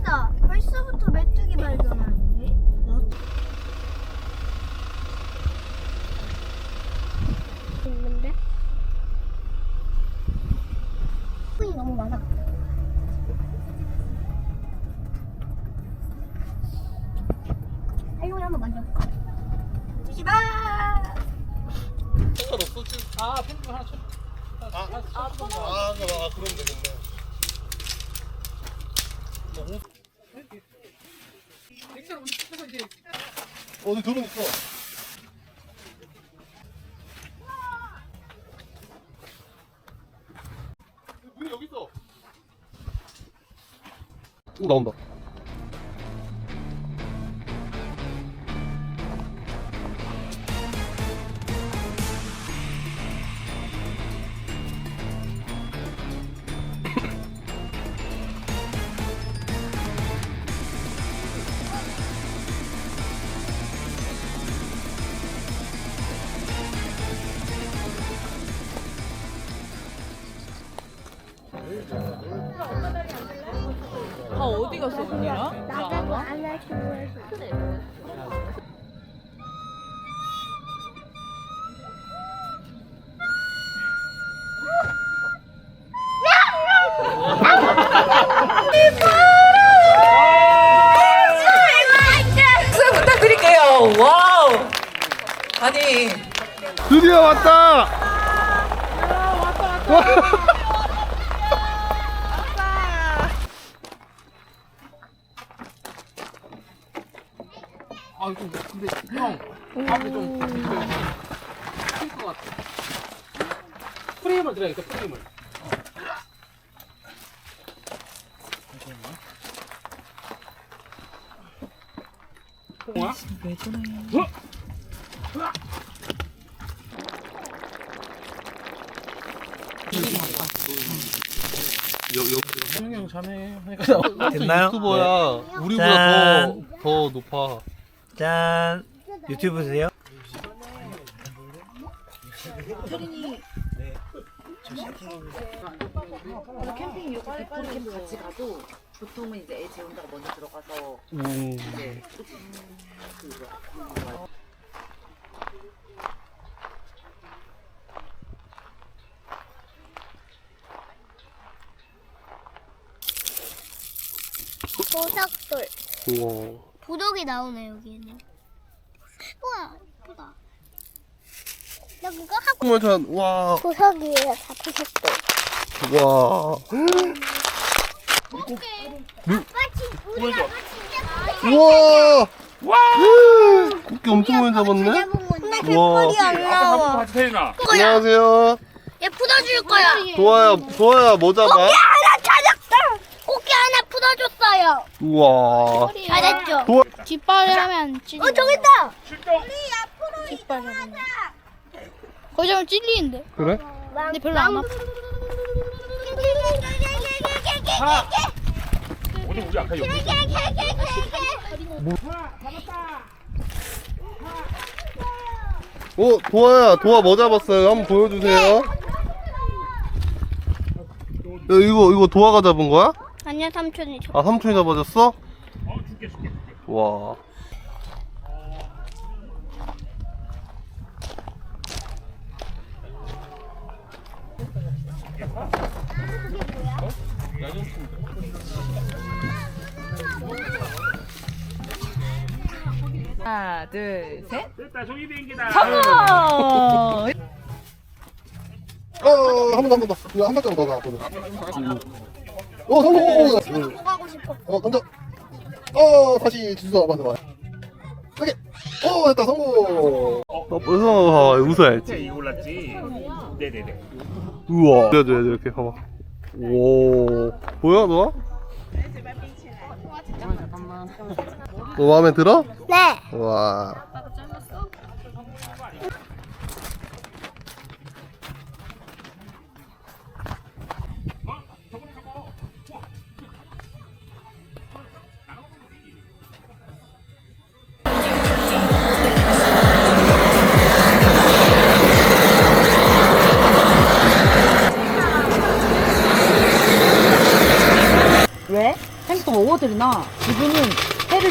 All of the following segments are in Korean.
아니다. 벌써부터 메뚜기 발견하는데? 있는데? 흥이 너무 많아. 할로이 한번 만져볼까? 지지마! 아 펜도 하나 쳤. 아, 아, 아, 아, 아, 아, 아, 그럼 되겠네. 어디 드론 있어? 문 여기 있어. 오, 나온다. 다 해서. 부탁드릴게요. 와우. 아니, 드디어 왔다. 아 좀, 근데 형 앞에 좀 클것 같아 프레임을 들어야겠다 프레임을 뭐야? 왜 저래? 형이 형 자네 하니까 됐나요? 유튜버야. 우리보다 짠. 더, 더 높아. 짠 유튜브세요? 캠핑 요거 백돌이 캠프 같이 가도 보통은 이제 애 재운다가 먼저 들어가서 음. 이제 그거 보석돌. 우와. 보석이 나오네, 여기는. 우와, 예쁘다. 나 그거 하고. 정말 잘, 와, 보석이에요, 다 보석돌. 와. 우리 아빠 진짜 우와! 와! 꽃게 엄청 많이 잡았네? 잡은 건데 우와. 갯벌이 안 나와. 같이 태리나 안녕하세요. 얘 풀어줄 거야. 도아야, 도아야, 뭐 잡아? 하나 찾았다. 꽃게 하나 풀어줬어요. 우와. 잘했죠. 도아, 뒷발을 하면 찔리. 어 저기 있다. 뒷발을 하면. 거기 하면 찔리는데. 그래? 근데 별로 안 아파. 어디 우리 아까 여기 어, 도아야, 도아 뭐 잡았어요? 한번 보여주세요. 야, 이거, 이거 도아가 잡은 거야? 아니야 삼촌이 저. 아, 삼촌이 잡아줬어? 와. 하나, 둘, 셋. 됐다 종이 비행기다 성공! 어, 한번 더, 한번 더. 이거 한 발짝 더 나왔거든. 어, 성공! 뭐 가고 싶어. 어, 던져. 어, 다시 주소 한번 더 봐. 오케이. 어, 됐다, 성공. 어, 벌써 웃어야지. 이거 올랐지 네네네 우와. 보여줘야지, 이렇게. 봐봐. 오. 보여, 너? 너 마음에 들어? 네. 와. 먹어들이나 지금은 해를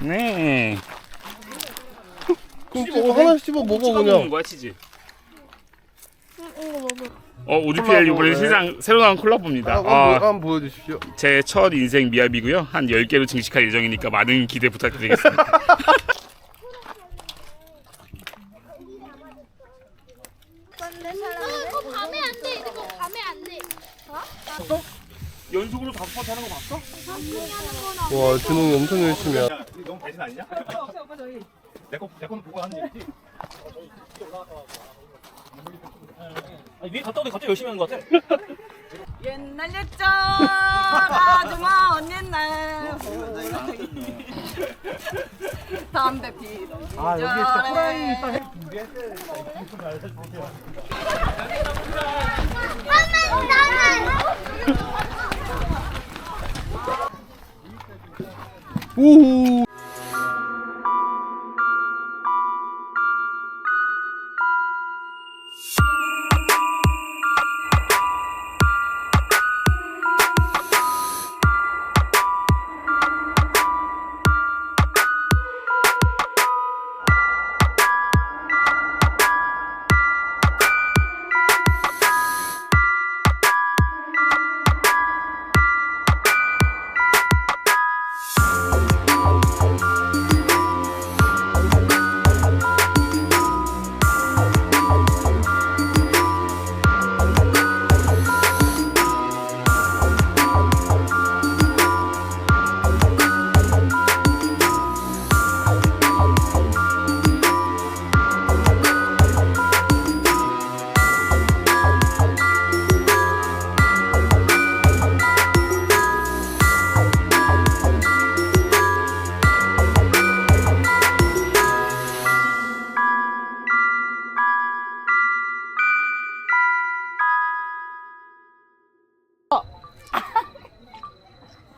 네 그럼 또 하나씩 씹어 먹어, 그냥. 거야 치즈 어 우주피엘 이번에 신상 새로 나온 콜라보입니다. 한번, 보- 아, 한번 보여주십시오. 제 첫 인생 미아비고요. 한 10개로 증식할 예정이니까 많은 기대 부탁드리겠습니다. 이거 밤에 안 돼. 이거 밤에 안 돼. 연속으로 다섯 번 타는 거 봤어? 와, 준홍이 엄청 열심히 하. 너무 배신 아니냐? 내거 내건 보고 하는 얘기지. 아니, 위에 갔다 오더니 갑자기 열심히 하는 거 같아. 옛날 옛적 아줌마 언 옛날 담배 피던 아 여기 진짜 호랑이 우후.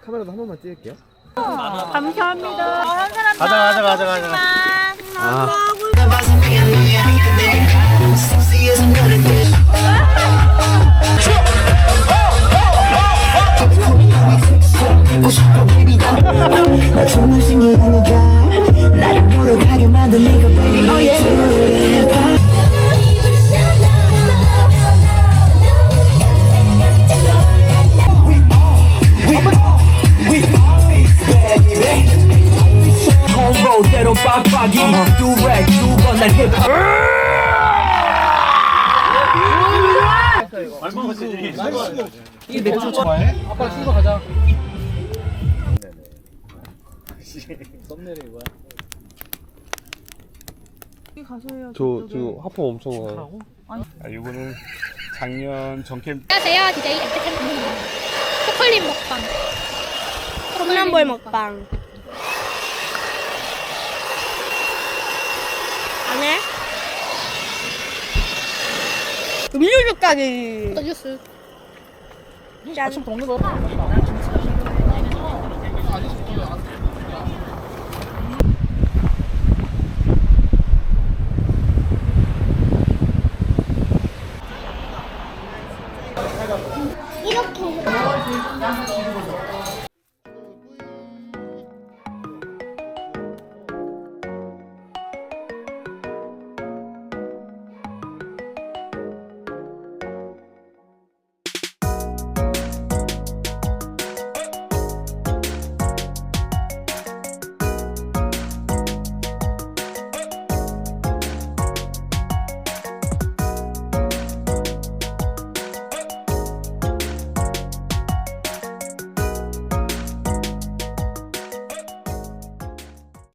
카메라도 한 번만 찍을게요. 가자 가자 가자 가자. 정 아빠 신고 가자. 저 지금 하품 엄청 나. 아, 이거는 작년 전캠 안녕하세요. DJ 엔터테인먼트입니다. 초콜릿 먹방. 콩나물 먹방. 안 해? 음료수 가게. 음료 짠. 아침 먹는 거야? 이렇게.